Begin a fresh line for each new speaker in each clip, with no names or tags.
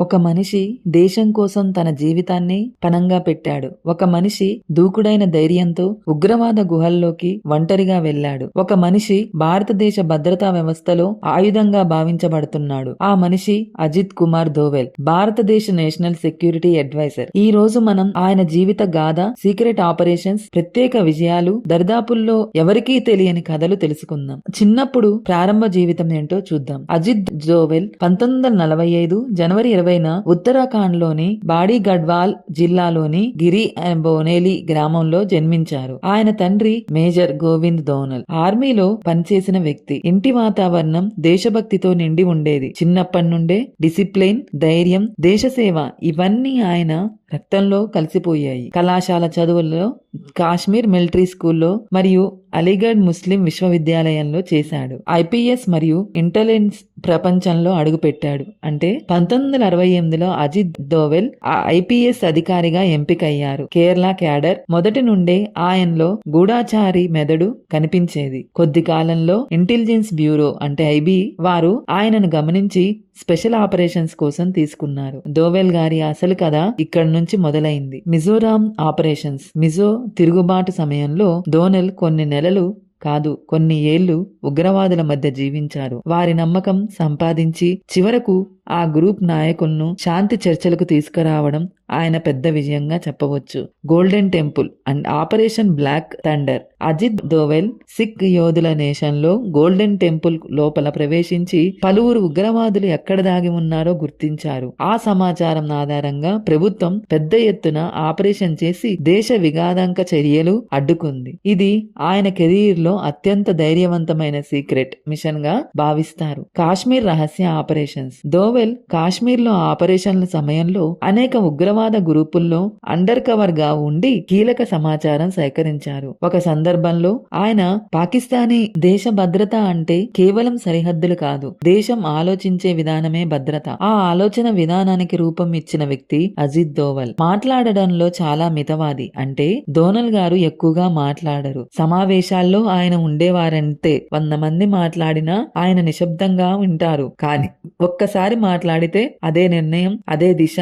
ఒక మనిషి దేశం కోసం తన జీవితాన్ని పణంగా పెట్టాడు. ఒక మనిషి దూకుడైన ధైర్యంతో ఉగ్రవాద గుహల్లోకి ఒంటరిగా వెళ్ళాడు. ఒక మనిషి భారతదేశ భద్రతా వ్యవస్థలో ఆయుధంగా భావించబడుతున్నాడు. ఆ మనిషి అజిత్ కుమార్ దోవెల్ భారతదేశ నేషనల్ సెక్యూరిటీ అడ్వైజర్. ఈ రోజు మనం ఆయన జీవిత గాథ సీక్రెట్ ఆపరేషన్స్ ప్రత్యేక విజయాలు దర్దాపుల్లో ఎవరికీ తెలియని కథలు తెలుసుకుందాం. చిన్నప్పుడు ప్రారంభ జీవితం ఏంటో చూద్దాం. అజిత్ జోవెల్ పంతొమ్మిది వందల నలభై ఐదు జనవరి ఇరవైన ఉత్తరాఖండ్లోని బాడీ గడ్వాల్ జిల్లాలోని గిరి బోనేలి గ్రామంలో జన్మించారు. ఆయన తండ్రి మేజర్ గోవింద్ దోనల్. ఆర్మీలో పనిచేసిన వ్యక్తి. ఇంటి వాతావరణం దేశభక్తితో నిండి ఉండేది. చిన్నప్పటి నుండే డిసిప్లిన్ ధైర్యం దేశసేవ ఇవన్నీ ఆయన రక్తంలో కలిసిపోయాయి. కళాశాల చదువుల్లో కాశ్మీర్ మిలిటరీ స్కూల్లో మరియు అలీగఢ్ ముస్లిం విశ్వవిద్యాలయంలో చేశాడు. ఐపీఎస్ మరియు ఇంటెలిజెన్స్ ప్రపంచంలో అడుగుపెట్టాడు. అంటే పంతొమ్మిది వందల అరవై ఎనిమిదిలో అజిత్ దోవెల్ ఆ ఐపీఎస్ అధికారిగా ఎంపికయ్యారు. కేరళ క్యాడర్ మొదటి నుండే ఆయనలో గూఢాచారి మెదడు కనిపించేది. కొద్ది కాలంలో ఇంటెలిజెన్స్ బ్యూరో అంటే ఐబీ వారు ఆయనను గమనించి స్పెషల్ ఆపరేషన్స్ కోసం తీసుకున్నారు. దోవెల్ గారి అసలు కథ ఇక్కడ నుంచి మొదలైంది. మిజోరాం ఆపరేషన్స్. మిజో తిరుగుబాటు సమయంలో దోనెల్ కొన్ని నెలలు కాదు కొన్ని ఏళ్ళు ఉగ్రవాదుల మధ్య జీవించారు. వారి నమ్మకం సంపాదించి చివరకు ఆ గ్రూప్ నాయకులను శాంతి చర్చలకు తీసుకురావడం ఆయన పెద్ద విజయంగా చెప్పవచ్చు. Golden temple and operation black thunder. Ajit Doval Sikh యోధుల నేషన్లో గోల్డెన్ టెంపుల్ లోపల ప్రవేశించి పలువురు ఉగ్రవాదులు ఎక్కడ దాగి ఉన్నారో గుర్తించారు. ఆ సమాచారం ఆధారంగా ప్రభుత్వం పెద్ద ఎత్తున ఆపరేషన్ చేసి దేశ విగాదాంక చర్యలు అడ్డుకుంది. ఇది ఆయన కెరీర్లో అత్యంత ధైర్యవంతమైన సీక్రెట్ మిషన్గా భావిస్తారు. కాశ్మీర్ రహస్య ఆపరేషన్స్. దోవెల్ కాశ్మీర్లో ఆపరేషన్ల సమయంలో అనేక ఉగ్రవాద గ్రూపుల్లో అండర్ కవర్గా ఉండి కీలక సమాచారం సేకరించారు. ఒక సందర్భంలో ఆయన పాకిస్తానీ దేశ భద్రత అంటే కేవలం సరిహద్దులు కాదు దేశం ఆలోచించే విధానమే భద్రత. ఆ ఆలోచన విధానానికి రూపం ఇచ్చిన వ్యక్తి అజిత్ దోవల్. మాట్లాడడంలో చాలా మితవాది. అంటే దోనల్ గారు ఎక్కువగా మాట్లాడరు. సమావేశాల్లో ఆయన ఉండేవారంటే వంద మంది మాట్లాడినా ఆయన నిశ్శబ్దంగా ఉంటారు కానీ ఒక్కసారి మాట్లాడితే అదే నిర్ణయం అదే దిశ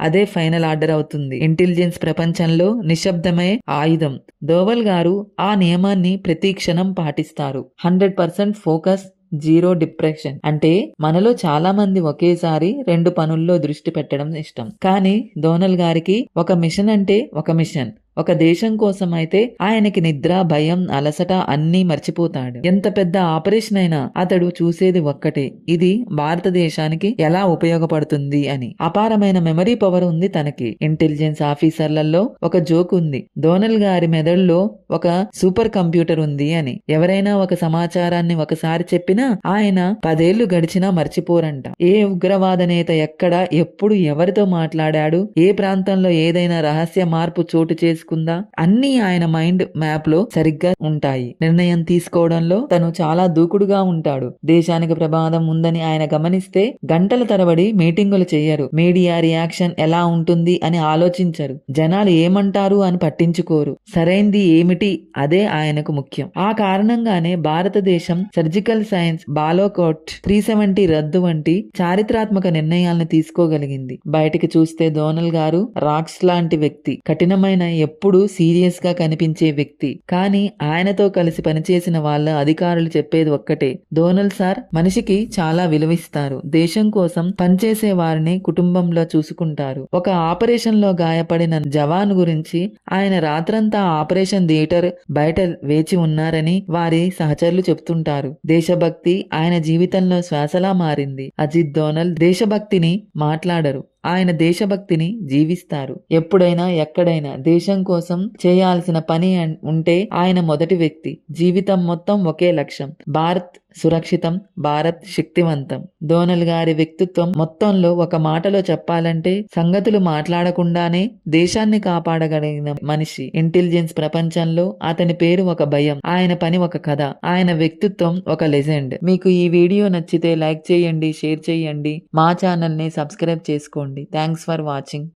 అదే ఫైనల్ ఆర్డర్ అవుతుంది. ఇంటెలిజెన్స్ ప్రపంచంలో నిశ్శబ్దమే ఆయుధం. దోవల్ గారు ఆ నియమాన్ని ప్రతిక్షణం పాటిస్తారు. Hundred percent focus zero depression. అంటే మనలో చాలా మంది ఒకేసారి రెండు పనుల్లో దృష్టి పెట్టడం ఇష్టం. కానీ దోనల్ గారికి ఒక మిషన్ అంటే ఒక మిషన్. ఒక దేశం కోసం అయితే ఆయనకి నిద్ర భయం అలసట అన్నీ మర్చిపోతాడు. ఎంత పెద్ద ఆపరేషన్ అయినా అతడు చూసేది ఒక్కటే. ఇది భారతదేశానికి ఎలా ఉపయోగపడుతుంది అని. అపారమైన మెమరీ పవర్ ఉంది తనకి. ఇంటెలిజెన్స్ ఆఫీసర్లలో ఒక జోక్ ఉంది. దోనల్ గారి మెదడులో ఒక సూపర్ కంప్యూటర్ ఉంది అని. ఎవరైనా ఒక సమాచారాన్ని ఒకసారి చెప్పినా ఆయన పదేళ్ళు గడిచినా మర్చిపోరంట. ఏ ఉగ్రవాద నేత ఎక్కడ ఎప్పుడు ఎవరితో మాట్లాడాడు ఏ ప్రాంతంలో ఏదైనా రహస్య మార్పు చోటు చేసుకు తీసుకుందా? అన్ని ఆయన మైండ్ మ్యాప్లో సరిగ్గా ఉంటాయి. నిర్ణయం తీసుకోవడంలో తను చాలా దూకుడుగా ఉంటాడు. దేశానికి ప్రమాదం ఉందని ఆయన గమనిస్తే గంటల తరబడి మీటింగులు చేయరు. మీడియా రియాక్షన్ ఎలా ఉంటుంది అని ఆలోచించరు. జనాలు ఏమంటారు అని పట్టించుకోరు. సరైంది ఏమిటి? అదే ఆయనకు ముఖ్యం. ఆ కారణంగానే భారతదేశం సర్జికల్ సైన్స్ బాలోకోట్ త్రీ సెవెంటీ రద్దు వంటి చారిత్రాత్మక నిర్ణయాలను తీసుకోగలిగింది. బయటికి చూస్తే దోనల్ గారు రాక్స్ లాంటి వ్యక్తి. కఠినమైన ఎప్పుడూ సీరియస్గా కనిపించే వ్యక్తి. కానీ ఆయనతో కలిసి పనిచేసిన వాళ్ళ అధికారులు చెప్పేది ఒక్కటే. ధోనల్ సార్ మనిషికి చాలా విలువిస్తారు. దేశం కోసం పనిచేసే వారిని కుటుంబంలో చూసుకుంటారు. ఒక ఆపరేషన్లో గాయపడిన జవాన్ గురించి ఆయన రాత్రంతా ఆపరేషన్ థియేటర్ బయట వేచి ఉన్నారని వారి సహచరులు చెప్తుంటారు. దేశభక్తి ఆయన జీవితంలో శ్వాసలా మారింది. అజిత్ డోనల్ దేశభక్తిని మాట్లాడరు. ఆయన దేశభక్తిని జీవిస్తారు. ఎప్పుడైనా ఎక్కడైనా దేశం కోసం చేయాల్సిన పని ఉంటే ఆయన మొదటి వ్యక్తి. జీవితం మొత్తం ఒకే లక్ష్యం. భారత్ సురక్షితం భారత్ శక్తివంతం. ధోనల్ గారి వ్యక్తిత్వం మొత్తంలో ఒక మాటలో చెప్పాలంటే సంగతులు మాట్లాడకుండానే దేశాన్ని కాపాడగలిగిన మనిషి. ఇంటెలిజెన్స్ ప్రపంచంలో అతని పేరు ఒక భయం ఆయన పని ఒక కథ ఆయన వ్యక్తిత్వం ఒక లెజెండ్. మీకు ఈ వీడియో నచ్చితే లైక్ చేయండి షేర్ చేయండి. మా ఛానల్ని సబ్స్క్రైబ్ చేసుకోండి. Thanks for watching.